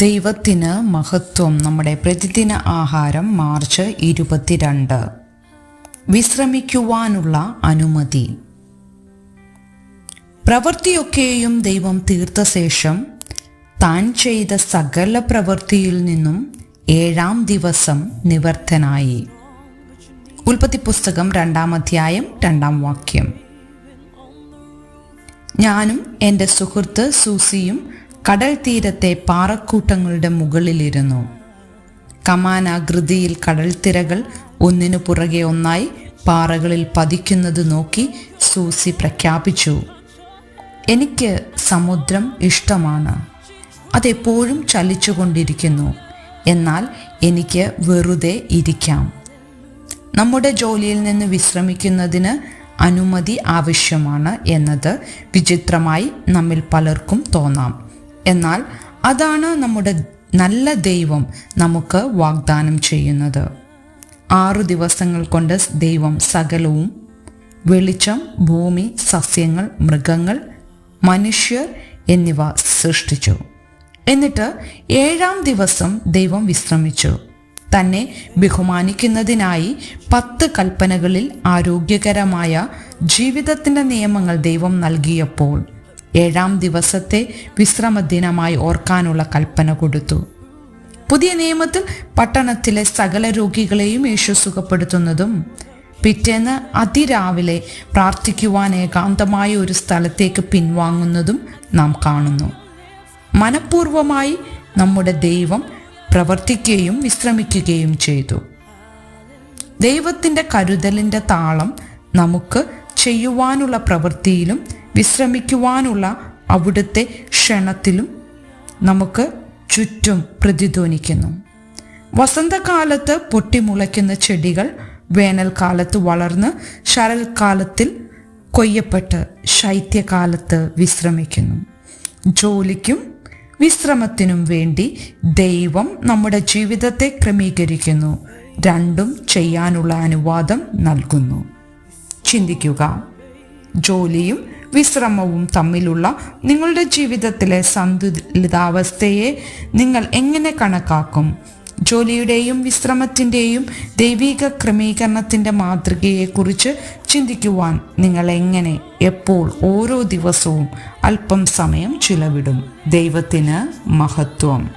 ദൈവത്തിന് മഹത്വം. നമ്മുടെ പ്രതിദിന ആഹാരം മാർച്ച് ഇരുപത്തിരണ്ട്. വിശ്രമിക്കുവാനുള്ള അനുമതി. പ്രവൃത്തിയൊക്കെയും ദൈവം തീർത്ത ശേഷം താൻ ചെയ്ത സകല പ്രവൃത്തിയിൽ നിന്നും ഏഴാം ദിവസം നിവർത്തനായി. ഉൽപ്പത്തി പുസ്തകം രണ്ടാം അധ്യായം രണ്ടാം വാക്യം. ഞാനും എന്റെ സുഹൃത്ത് സൂസിയും കടൽ തീരത്തെ പാറക്കൂട്ടങ്ങളുടെ മുകളിലിരുന്നു. കമാനാകൃതിയിൽ കടൽത്തിരകൾ ഒന്നിനു പുറകെ ഒന്നായി പാറകളിൽ പതിക്കുന്നത് നോക്കി സൂസി പ്രഖ്യാപിച്ചു എനിക്ക് സമുദ്രം ഇഷ്ടമാണ്. അതെപ്പോഴും ചലിച്ചുകൊണ്ടിരിക്കുന്നു. എന്നാൽ എനിക്ക് വെറുതെ ഇരിക്കാം. നമ്മുടെ ജോലിയിൽ നിന്ന് വിശ്രമിക്കുന്നതിന് അനുമതി ആവശ്യമാണ് എന്നത് വിചിത്രമായി നമ്മിൽ പലർക്കും തോന്നാം. എന്നാൽ അതാണ് നമ്മുടെ നല്ല ദൈവം നമുക്ക് വാഗ്ദാനം ചെയ്യുന്നത്. ആറു ദിവസങ്ങൾ കൊണ്ട് ദൈവം സകലവും വെളിച്ചം ഭൂമി സസ്യങ്ങൾ മൃഗങ്ങൾ മനുഷ്യർ എന്നിവ സൃഷ്ടിച്ചു. എന്നിട്ട് ഏഴാം ദിവസം ദൈവം വിശ്രമിച്ചു. തന്നെ ബഹുമാനിക്കുന്നതിനായി പത്ത് കൽപ്പനകളിൽ ആരോഗ്യകരമായ ജീവിതത്തിന്റെ നിയമങ്ങൾ ദൈവം നൽകിയപ്പോൾ ഏഴാം ദിവസത്തെ വിശ്രമദിനമായി ഓർക്കാനുള്ള കൽപ്പന കൊടുത്തു. പുതിയ നിയമത്തിൽ പട്ടണത്തിലെ സകല രോഗികളെയും യേശു സുഖപ്പെടുത്തുന്നതും പിറ്റേന്ന് അതിരാവിലെ പ്രാർത്ഥിക്കുവാൻ ഏകാന്തമായ ഒരു സ്ഥലത്തേക്ക് പിൻവാങ്ങുന്നതും നാം കാണുന്നു. മനഃപൂർവമായി നമ്മുടെ ദൈവം പ്രവർത്തിക്കുകയും വിശ്രമിക്കുകയും ചെയ്തു. ദൈവത്തിന്റെ കരുതലിന്റെ താളം നമുക്ക് ചെയ്യുവാനുള്ള പ്രവൃത്തിയിലും വിശ്രമിക്കുവാനുള്ള അവിടുത്തെ ക്ഷണത്തിലും നമുക്ക് ചുറ്റും പ്രതിധ്വനിക്കുന്നു. വസന്തകാലത്ത് പൊട്ടിമുളയ്ക്കുന്ന ചെടികൾ വേനൽക്കാലത്ത് വളർന്ന് ശരൽക്കാലത്തിൽ കൊയ്യപ്പെട്ട് ശൈത്യകാലത്ത് വിശ്രമിക്കുന്നു. ജോലിക്കും വിശ്രമത്തിനും വേണ്ടി ദൈവം നമ്മുടെ ജീവിതത്തെ ക്രമീകരിക്കുന്നു. രണ്ടും ചെയ്യാനുള്ള അനുവാദം നൽകുന്നു. ചിന്തിക്കുക. ജോലിയും വിശ്രമവും തമ്മിലുള്ള നിങ്ങളുടെ ജീവിതത്തിലെ സന്തുലിതാവസ്ഥയെ നിങ്ങൾ എങ്ങനെ കണക്കാക്കും? ജോലിയുടെയും വിശ്രമത്തിന്റെയും ദൈവിക ക്രമീകരണത്തിന്റെ മാതൃകയെക്കുറിച്ച് ചിന്തിക്കുവാൻ നിങ്ങൾ എങ്ങനെ എപ്പോൾ ഓരോ ദിവസവും അല്പം സമയം ചിലവിടും? ദൈവത്തിന് മഹത്വം.